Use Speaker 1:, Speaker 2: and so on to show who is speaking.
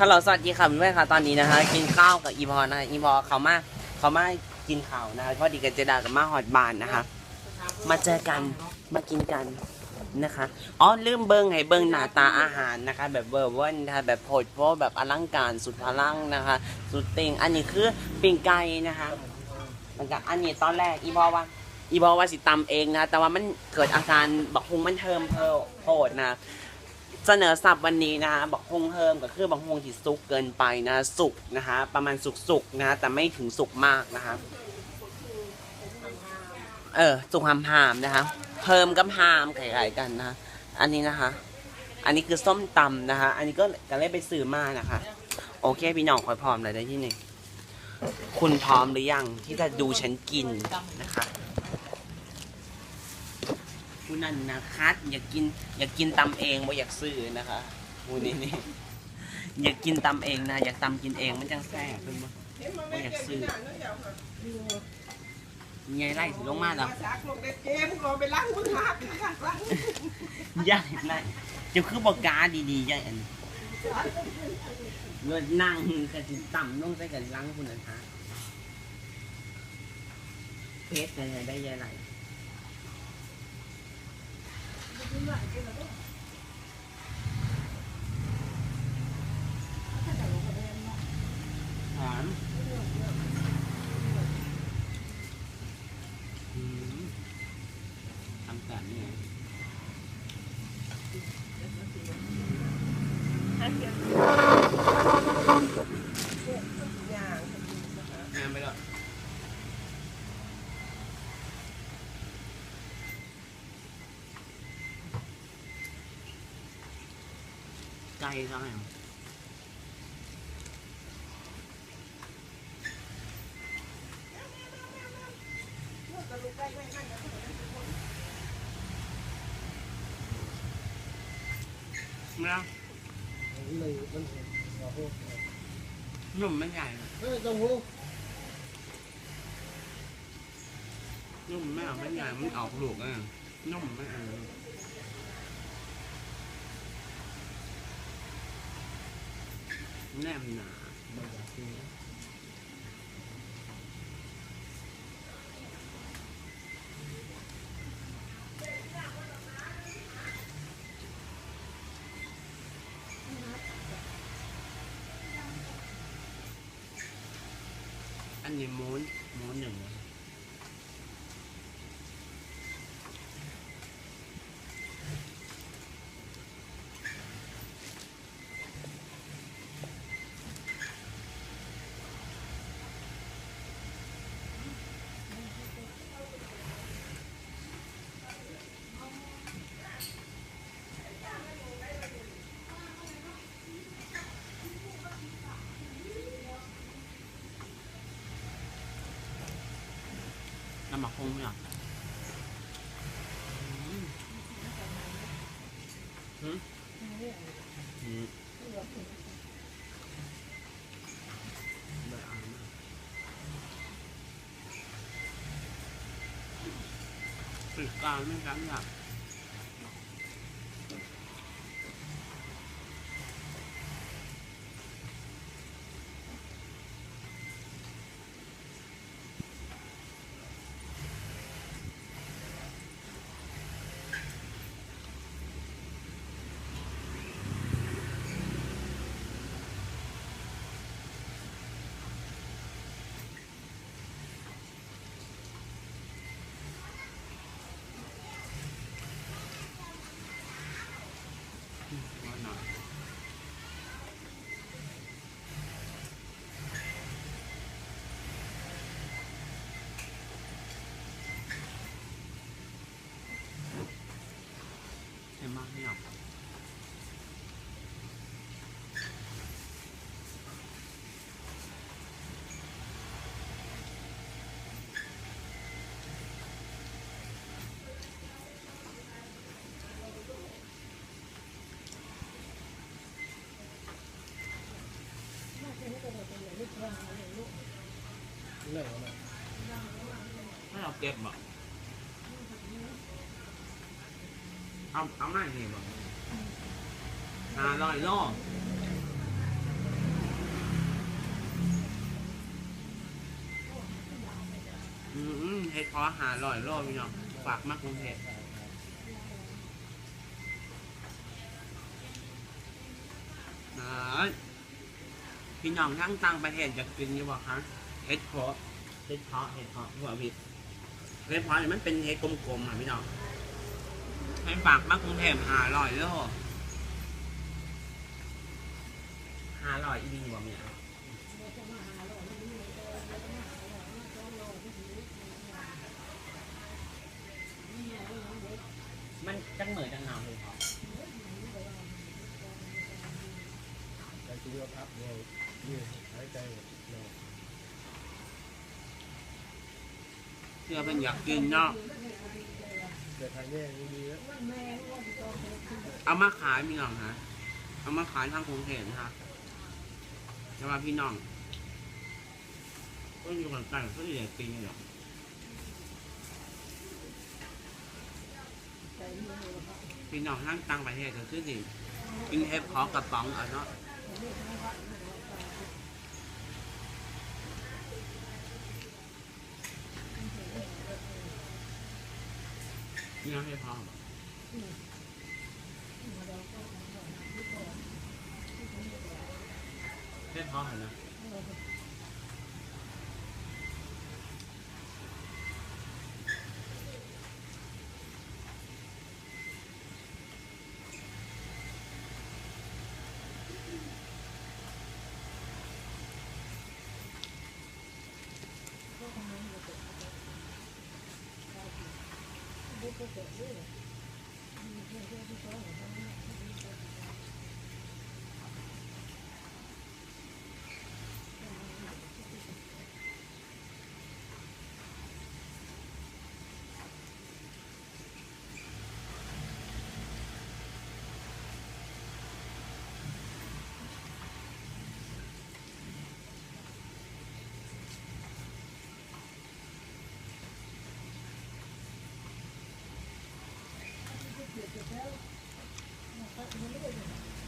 Speaker 1: ฮัลโหลสวัสดีค่ะเพื่อนๆค่ะตอนนี้นะคะกินข้าวกับอีพอนะอีพอเขามาเขามากินข้าวนะคะพอดีกับเจดากับมาฮอดบานนะคะ มาเจอกันมากินกันนะคะอ๋อลืมเบิ้งให้เบิ้งหน้าตาอาหารนะคะ แบบเวอร์เวนนะคะแบบโผดโผแบบอลังการสุดพลังนะคะ สุดเต็งอันนี้คือปิ้งไก่นะคะมันกับอันนี้ตอนแรกอีพอว่าอีพอว่าสิตำเองนะแต่ว่ามันเกิดอาการบักฮุงมันเทิมเพิ่มโผดนะ เสนอสับวันนี้นะฮะบอกฮงเฮิมก็คือบอกฮงที่สุกเกินไปนะ สุกนะคะประมาณสุกๆนะแต่ไม่ถึงสุกมากนะคะ เออสุกหามหามนะคะ เพิ่มกับหามไข่ๆกันนะอันนี้นะคะ อันนี้คือส้มตำนะคะ อันนี้ก็ก็เลยไปซื้อมานะคะ โอเค พี่น้องคอยพร้อมเลยได้ที่หนึ่งคุณพร้อมหรือยังที่จะดูฉันกินนะคะ คุณนันนะคะอยากกินอยากกินตำเองบ่อยากซื้อนะคะคูนี่นี่อยากกินตำเองนะ อยากตำกินเองมันจังแซ่บเป็นบ่บ่อยากซื้อมีไงไล่ถึงลงมาแล้ว
Speaker 2: จากลงในเกมรอไงมือหากข้างหลัง
Speaker 1: ยายไล่จะคือบอกกาดีๆยายอันเงินนั่งกันสิต่ำลงใส่กันล้างคุณนะคะเพชรอะไรได้ยายไล่ ถามอืมทำกันนี่ไง
Speaker 2: อย่าง
Speaker 1: อ่านไปแล้ว ไกลเท่าไหร่ไม่เอา
Speaker 3: เลยมันโอ้โห
Speaker 1: หนุ่มไม่ใหญ่
Speaker 3: เฮ้ยต้องหู
Speaker 1: นุ่มไม่เอาไม่ใหญ่มันออกลูกอะนุ่มไม่เอา แนมหนา
Speaker 3: มันอยากกิน
Speaker 1: อันนี้ม้วนม้วนหนึ่งอะ น้ำหมักคงเนี่ยหืมอืมเบื่ออ่านมากปิดกลางไม่กันอยาก เห็นมากไม่อ
Speaker 3: เขา
Speaker 1: เาไม่เห็นบอกห้าลอยล่อเห็ดพอหาร้อยโลพี่น้องฝากมากกรุงเทพพี่น้องทั้งต่างประเทศจะกินอยู่บ่คะเห็ดพอเห็ดพอเห็ดพอหัววิดเห็ดพอมันเป็นเห็ดกลมๆอะพี่น้อง ให้ฝากมากกรุงเทพหาลอยโลหาลอยอีดีบ่เมียมันจังเหมือนจังหนาวเลยครับ
Speaker 3: ใจชีวิตพับเรายืดหายใจเรา
Speaker 1: เชื่อเป็นอยากกินเนาะ
Speaker 3: เกิดทางแย่ดีๆแล้ว
Speaker 1: เอามาขายพี่น้องฮะเอามาขายทางกรุงเทพนะฮะแต่ว่าพี่น้องก็อยู่กันใกล้ก็จะอยากกินอยู่พี่น้องทั้งต่างประเทศก็คือสิกินเอฟขอกระป๋องเอาเนาะ นี่น้องให้พอบ่ใ Tất cả đều là một thời gian, chúng ta hoàn toàn.